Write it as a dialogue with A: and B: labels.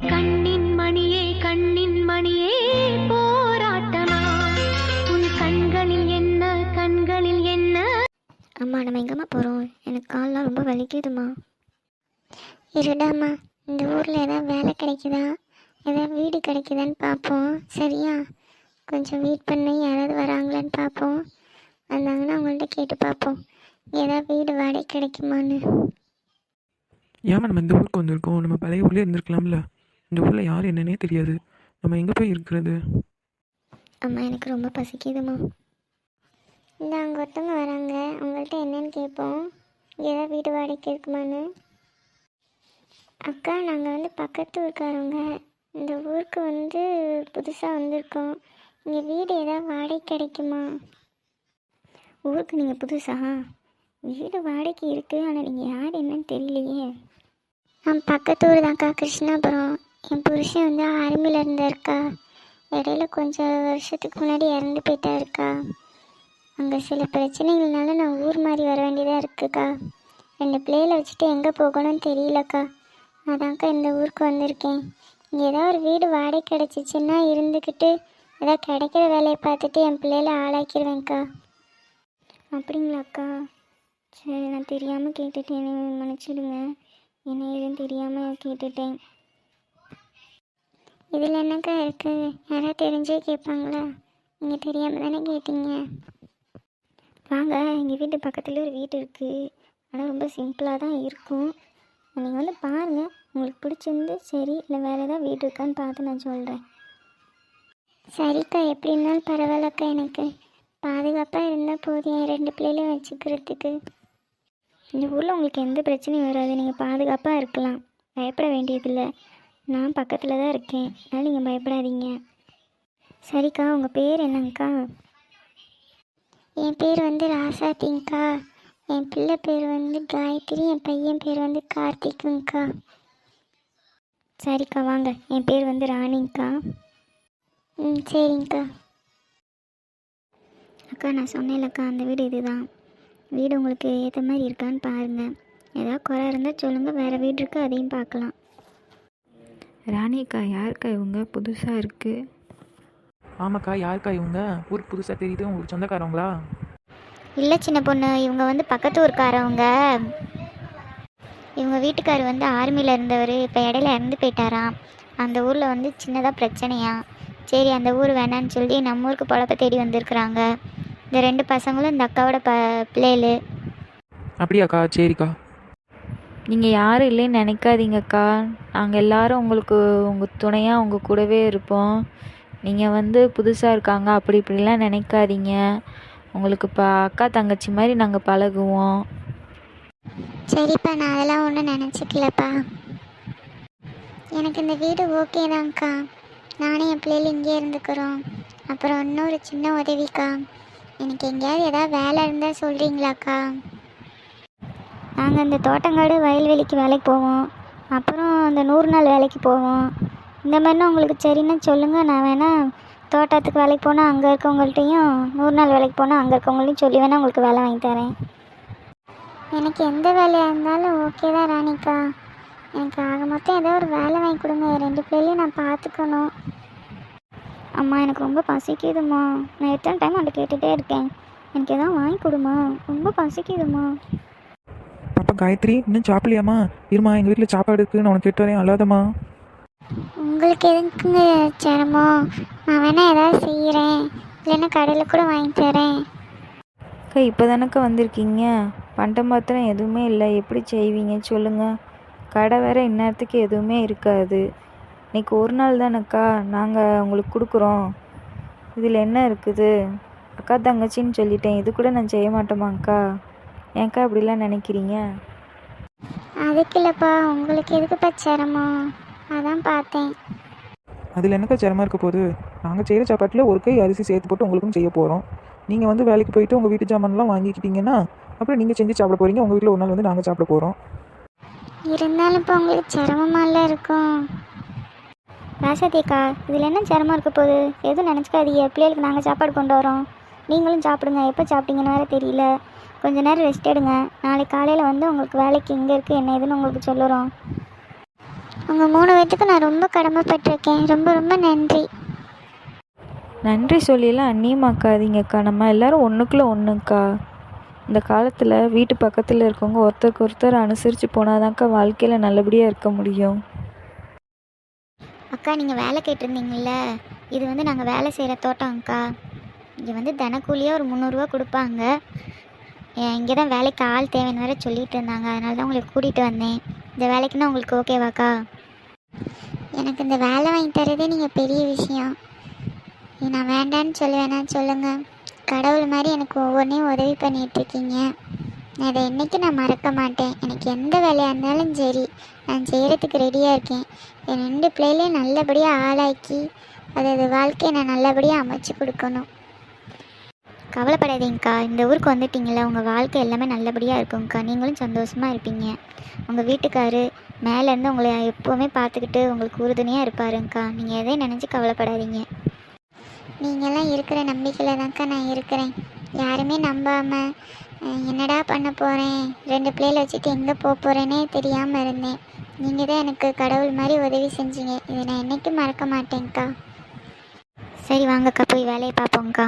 A: கண்ணின் மணியே கண்ணின் மணியே போராட்டமா? உன் கண்களில் என்ன கண்களில் என்ன?
B: அம்மா நம்ம எங்கம்மா போகிறோம் எனக்கு கால்லாம் ரொம்ப வலிக்குதுமா இருடாம்மா இந்த ஊரில் ஏதாவது வேலை கிடைக்குதா? ஏதாவது வீடு கிடைக்குதான்னு பார்ப்போம். சரியா? கொஞ்சம் வெயிட் பண்ணி யாராவது வராங்களான்னு பார்ப்போம். வந்தாங்கன்னா அவங்கள்ட்ட கேட்டு பார்ப்போம். ஏதாவது வீடு வாடகை கிடைக்குமான்னு.
C: ஏமா நம்ம இந்த ஊருக்கு வந்திருக்கோம். நம்ம பழைய ஊர்லேயே இருந்திருக்கலாம்ல. இந்த ஊரில் யார் என்னன்னே தெரியாது. நம்ம எங்கே போய் இருக்கிறது?
B: அம்மா எனக்கு ரொம்ப பசிக்குதுமா இந்த அங்கே ஒருத்தவங்க வராங்க. அவங்கள்ட்ட என்னன்னு கேட்போம். ஏதாவது வீடு வாடகைக்கு இருக்குமான்னு. அக்கா நாங்கள் வந்து பக்கத்து ஊருக்காரவங்க. இந்த ஊருக்கு வந்து புதுசாக வந்திருக்கோம். இங்கே வீடு ஏதாவது வாடகை கிடைக்குமா? ஊருக்கு நீங்கள் புதுசா? வீடு வாடகைக்கு இருக்குது ஆனால் நீங்கள் யார் என்னன்னு தெரியலையே. நான் பக்கத்து ஊர் தான்க்கா கிருஷ்ணாபுரம். என் புருஷன் வந்து ஆர்மியில் இருந்திருக்கா. இடையில கொஞ்சம் வருஷத்துக்கு முன்னாடி இறந்து போயிட்டாருக்கா. அங்கே சில பிரச்சனைகள்னால நான் ஊர் மாதிரி வர வேண்டியதாக இருக்குக்கா. ரெண்டு பிள்ளைகளை வச்சுட்டு எங்கே போகணும்னு தெரியலக்கா. அதான்க்கா இந்த ஊருக்கு வந்திருக்கேன். இங்கே ஏதாவது ஒரு வீடு வாடகை கிடச்சிச்சின்னா இருந்துக்கிட்டு ஏதாவது கிடைக்கிற வேலையை பார்த்துட்டு என் பிள்ளைகளை ஆளாக்கிடுவேன்க்கா அப்படிங்களாக்கா? சரி நான் தெரியாமல் கேட்டுட்டேன் மன்னிச்சிடுங்க. என்ன ஏதுன்னு தெரியாமல் கேட்டுட்டேன். இதில் என்னக்கா இருக்குது யாராவது தெரிஞ்சே கேட்பாங்களா? நீங்கள் தெரியாமல் தானே கேட்டீங்க? வாங்க எங்கள் வீட்டு பக்கத்தில் ஒரு வீடு இருக்குது ஆனால் ரொம்ப சிம்பிளாக தான் இருக்கும். நீங்கள் வந்து பாருங்கள் உங்களுக்கு பிடிச்சிருந்து சரி இல்லை வேறு ஏதாவது வீடு இருக்கான்னு பார்த்து நான் சொல்கிறேன். சரிக்கா எப்படி இருந்தாலும் பரவாயில்லக்கா எனக்கு. பாதுகாப்பாக இருந்தால் போதும் என் ரெண்டு பிள்ளைகளையும் வச்சுக்கிறதுக்கு. இந்த ஊரில் உங்களுக்கு எந்த பிரச்சனையும் வராது. நீங்கள் பாதுகாப்பாக இருக்கலாம். பயப்பட வேண்டியதில்லை. நான் பக்கத்தில் தான் இருக்கேன். அதனால் நீங்கள் பயப்படாதீங்க. சரிக்கா உங்கள் பேர் என்னங்கக்கா? என் பேர் வந்து ராசாத்திங்க்கா என் பிள்ளை பேர் வந்து காயத்ரி என் பையன் பேர் வந்து கார்த்திக்குங்க்கா சரிக்கா வாங்க. என் பேர் வந்து ராணிங்க்கா ம் சரிங்க்கா அக்கா நான் சொன்னேன்லக்கா அந்த வீடு இதுதான். வீடு உங்களுக்கு ஏற்ற மாதிரி இருக்கான்னு பாருங்கள் ஏதாவது குறை இருந்தால் சொல்லுங்கள் வேறு வீடு இருக்குது அதையும் பார்க்கலாம்.
D: ராணிக்கா யாருக்கா இவங்க? புதுசாக இருக்குது
C: ஆமாக்கா யாருக்கா இவங்க? ஊருக்கு புதுசாக தெரியுது. உங்களுக்கு சொந்தக்காரவங்களா?
B: இல்லை சின்ன பொண்ணு. இவங்க வந்து பக்கத்து ஊருக்காரவங்க. இவங்க வீட்டுக்கார் வந்து ஆர்மியில் இருந்தவர். இப்போ இடையில இறந்து போயிட்டாராம். அந்த ஊரில் வந்து சின்னதாக பிரச்சனையா? சரி அந்த ஊர் வேணான்னு சொல்லி நம்ம ஊருக்கு பொழப்ப தேடி வந்திருக்கிறாங்க. இந்த ரெண்டு பசங்களும் இந்த அக்காவோட ப பிள்ளைகளு.
C: அப்படியாக்கா சரிக்கா.
D: நீங்கள் யாரும் இல்லைன்னு நினைக்காதீங்கக்கா. நாங்கள் எல்லாரும் உங்களுக்கு உங்கள் துணையாக உங்கள் கூடவே இருப்போம். நீங்கள் வந்து புதுசாக இருக்காங்க அப்படி இப்படிலாம் நினைக்காதீங்க. உங்களுக்கு இப்போ அக்கா தங்கச்சி மாதிரி நாங்கள் பழகுவோம்.
B: சரிப்பா நான் அதெல்லாம் ஒன்றும் நினச்சிக்கலப்பா. எனக்கு இந்த வீடு ஓகே தான்க்கா. நானும் என் பிள்ளைகள் இங்கே இருந்துக்கிறோம். அப்புறம் இன்னொரு சின்ன உதவிக்கா. எனக்கு எங்கேயாவது ஏதாவது வேலை இருந்தால் சொல்கிறீங்களாக்கா நாங்கள் இந்த தோட்டங்காடு வயல்வெளிக்கு வேலைக்கு போவோம். அப்புறம் அந்த நூறு நாள் வேலைக்கு போவோம். இந்த மாதிரினா உங்களுக்கு சரின்னு சொல்லுங்கள் நான் வேணால் தோட்டத்துக்கு வேலைக்கு போனால் அங்கே இருக்கவங்கள்ட்டையும் நூறு நாள் வேலைக்கு போனால் அங்கே இருக்கவங்கள்ட்டையும் சொல்லி வேணால் உங்களுக்கு வேலை வாங்கி தரேன். எனக்கு எந்த வேலையாக இருந்தாலும் ஓகே தான் ராணிக்கா. எனக்கு ஆக மொத்தம் ஏதோ ஒரு வேலை வாங்கி கொடுங்க. ரெண்டு பிள்ளைகளையும் நான் பார்த்துக்கணும். அம்மா எனக்கு ரொம்ப பசிக்குதுமா நான் எத்தனை டைம் அவன்கிட்ட கேட்டுகிட்டே இருக்கேன். எனக்கு எதாவது வாங்கி கொடுமா. ரொம்ப பசிக்குதுமா
C: காயத்ரி இன்னும் சாப்பிடலையாம்மா? இருமா எங்கள் வீட்டில் சாப்பாடு இருக்குன்னு நான் உனக்கு கேட்டு வரேன் அல்லாதம்மா
B: உங்களுக்கு எதுக்குங்க சிரமம் நான் வேணா ஏதாவது செய்கிறேன் இல்லைன்னா கடையில் கூட வாங்கி தரேன்.
D: அக்கா இப்போ தானக்கா வந்திருக்கீங்க? பண்டம் பாத்திரம் எதுவுமே இல்லை. எப்படி செய்வீங்க சொல்லுங்கள் கடை வேற இந்நேரத்துக்கு எதுவுமே இருக்காது. இன்னைக்கு ஒரு நாள் தானேக்கா நாங்கள் உங்களுக்கு கொடுக்குறோம். இதில் என்ன இருக்குது? அக்கா தங்கச்சின்னு சொல்லிட்டேன். இது கூட நான் செய்ய மாட்டோமாங்க்கா ஏன்க்கா இப்படிலாம் நினைக்கிறீங்க?
B: அதுக்கு இல்லைப்பா உங்களுக்கு எதுக்குப்பா சிரமம்? அதான் பார்த்தேன்.
C: அதில் என்னக்கா சிரமம் இருக்க போகுது? நாங்கள் செய்கிற சாப்பாட்டில் ஒரு கை அரிசி சேர்த்து போட்டு உங்களுக்கும் செய்ய போகிறோம் நீங்கள் வந்து வேலைக்கு போயிட்டு உங்கள் வீட்டு ஜாமான்லாம் வாங்கிக்கிட்டீங்கன்னா அப்புறம் நீங்கள் செஞ்சு சாப்பிட போகிறீங்க உங்கள் வீட்டில் ஒரு நாள் வந்து நாங்கள் சாப்பிட போகிறோம்
B: இருந்தாலும் இப்போ உங்களுக்கு சிரமமால இருக்கும். ராசதிக்கா இதில் என்ன சிரமம் இருக்க போகுது? எதுவும் நினச்சிக்காதீங்க. பிள்ளைகளுக்கு நாங்கள் சாப்பாடு கொண்டு வரோம். நீங்களும் சாப்பிடுங்க. எப்போ சாப்பிட்டீங்கன்னு வேறு தெரியல. கொஞ்ச நேரம் ரெஸ்ட் எடுங்க. நாளைக்கு காலையில் வந்து உங்களுக்கு வேலைக்கு எங்கே இருக்குது என்ன ஏதுன்னு உங்களுக்கு சொல்லுறோம். உங்கள் மூணு பேர்த்துக்கும் நான் ரொம்ப கடமைப்பட்டிருக்கேன். ரொம்ப ரொம்ப நன்றி.
D: நன்றி சொல்லியெல்லாம் அந்நியமாக்காதீங்கக்கா. நம்ம எல்லாரும் ஒன்றுக்குள்ளே ஒன்றுக்கா இந்த காலத்தில் வீட்டு பக்கத்தில் இருக்கவங்க ஒருத்தருக்கு ஒருத்தர் அனுசரித்து போனாதான்க்கா வாழ்க்கையில் நல்லபடியாக இருக்க முடியும்.
B: அக்கா நீங்கள் வேலை கேட்டிருந்தீங்கல்ல. இது வந்து நாங்கள் வேலை செய்கிற தோட்டம்க்கா. இங்கே வந்து தினக்கூலியாக ஒரு முந்நூறுரூவா கொடுப்பாங்க. இங்கே தான் வேலைக்கு ஆள் தேவைன்னு வேறு சொல்லிட்டு இருந்தாங்க. அதனால தான் உங்களுக்கு கூட்டிகிட்டு வந்தேன். இந்த வேலைக்குன்னா உங்களுக்கு ஓகேவாக்கா? எனக்கு இந்த வேலை வாங்கி தரதே நீங்கள் பெரிய விஷயம். நான் வேண்டான்னு சொல்லுவேனா? சொல்லுங்கள் கடவுள் மாதிரி எனக்கு ஒவ்வொன்றையும் உதவி பண்ணிகிட்ருக்கீங்க நான் இதை என்றைக்கும் நான் மறக்க மாட்டேன். எனக்கு எந்த வேலையாக இருந்தாலும் சரி நான் செய்கிறதுக்கு ரெடியாக இருக்கேன். என் ரெண்டு பிள்ளைகளையும் நல்லபடியாக ஆளாக்கி அது அது வாழ்க்கையை நான் நல்லபடியாக அமைச்சு கொடுக்கணும். கவலைப்படாதீங்கக்கா. இந்த ஊருக்கு வந்துட்டீங்களா உங்கள் வாழ்க்கை எல்லாமே நல்லபடியாக இருக்கும்க்கா. நீங்களும் சந்தோஷமாக இருப்பீங்க. உங்கள் வீட்டுக்காரு மேலேருந்து உங்களை எப்போவுமே பார்த்துக்கிட்டு உங்களுக்கு உறுதுணையாக இருப்பாருங்கக்கா. நீங்கள் எதையும் நினச்சி கவலைப்படாதீங்க. நீங்கள்லாம் இருக்கிற நம்பிக்கையில் தான்க்கா நான் இருக்கிறேன். யாருமே நம்பாமல் என்னடா பண்ண போகிறேன் ரெண்டு பிள்ளைகளை வச்சுட்டு எங்கே போக போகிறேனே தெரியாமல் இருந்தேன். நீங்கள் தான் எனக்கு கடவுள் மாதிரி உதவி செஞ்சீங்க. இதை நான் என்றைக்கும் மறக்க மாட்டேங்க்கா சரி வாங்கக்கா. போய் வேலையை பார்ப்போங்க்கா